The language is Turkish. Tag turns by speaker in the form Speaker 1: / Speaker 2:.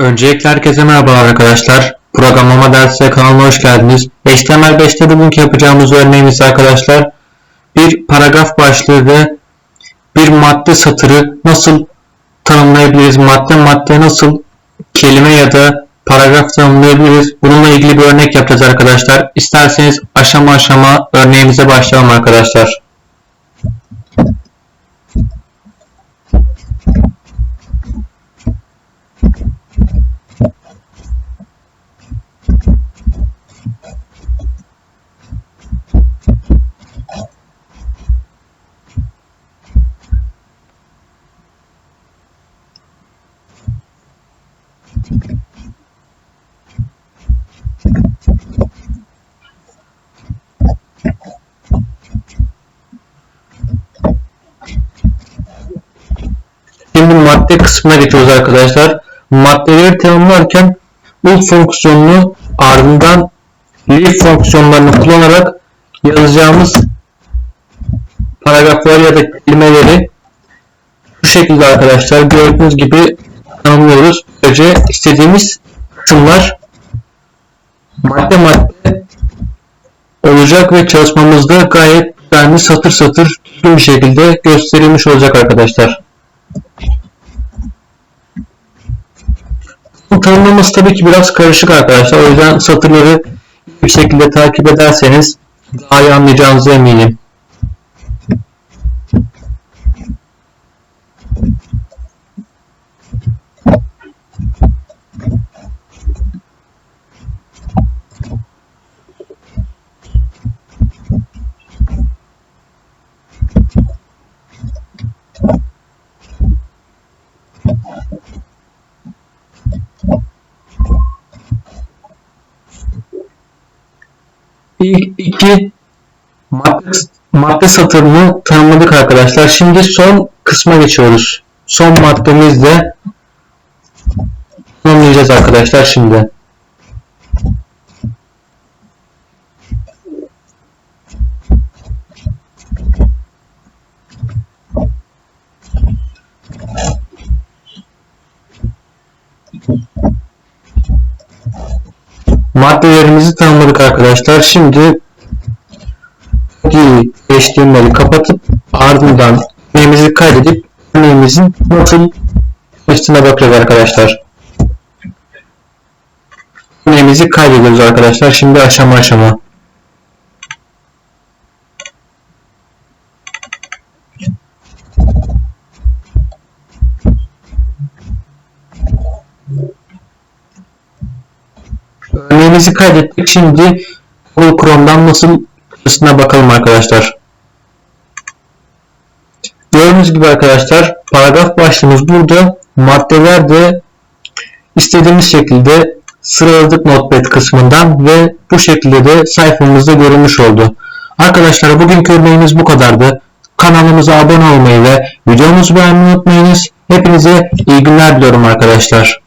Speaker 1: Öncelikle herkese merhabalar arkadaşlar. Programlama dersi kanalıma hoş geldiniz. HTML5'te bugünkü yapacağımız örneğimiz arkadaşlar bir paragraf başlığı ve bir madde satırı nasıl tanımlayabiliriz? Madde madde nasıl kelime ya da paragraf tanımlayabiliriz? Bununla ilgili bir örnek yapacağız arkadaşlar. İsterseniz aşama aşama örneğimize başlayalım arkadaşlar. Şimdi madde kısmına geçiyoruz arkadaşlar. Maddeleri tanımlarken ul fonksiyonunu ardından leaf fonksiyonlarını kullanarak yazacağımız paragrafları ya da kelimeleri bu şekilde arkadaşlar gördüğünüz gibi tanımlıyoruz. Böylece istediğimiz kısımlar madde madde olacak ve çalışmamızda gayet düzenli satır satır düzgün bir şekilde gösterilmiş olacak arkadaşlar. Bu tanımlaması tabii ki biraz karışık arkadaşlar. O yüzden satırları bir şekilde takip ederseniz daha iyi anlayacağınıza eminim. İlk iki madde, madde satırını tanımladık arkadaşlar. Şimdi son kısma geçiyoruz. Son maddemizde tanımlayacağız arkadaşlar şimdi. Maddelerimizi tanımladık arkadaşlar. Şimdi HTML'i kapatıp ardından örneğimizi kaydedip örneğimizin nasıl çalıştığına bakacağız arkadaşlar. Örneğimizi kaydediyoruz arkadaşlar. Şimdi aşama aşama. Örneğimizi kaydettik. Şimdi Google Chrome'dan nasıl çalıştığına bakalım arkadaşlar. Gördüğünüz gibi arkadaşlar paragraf başlığımız burada. Maddeler de istediğimiz şekilde sıraladık Notepad kısmından ve bu şekilde de sayfamızda görünmüş oldu. Arkadaşlar bugünkü örneğimiz bu kadardı. Kanalımıza abone olmayı ve videomuzu beğenmeyi unutmayınız. Hepinize iyi günler diliyorum arkadaşlar.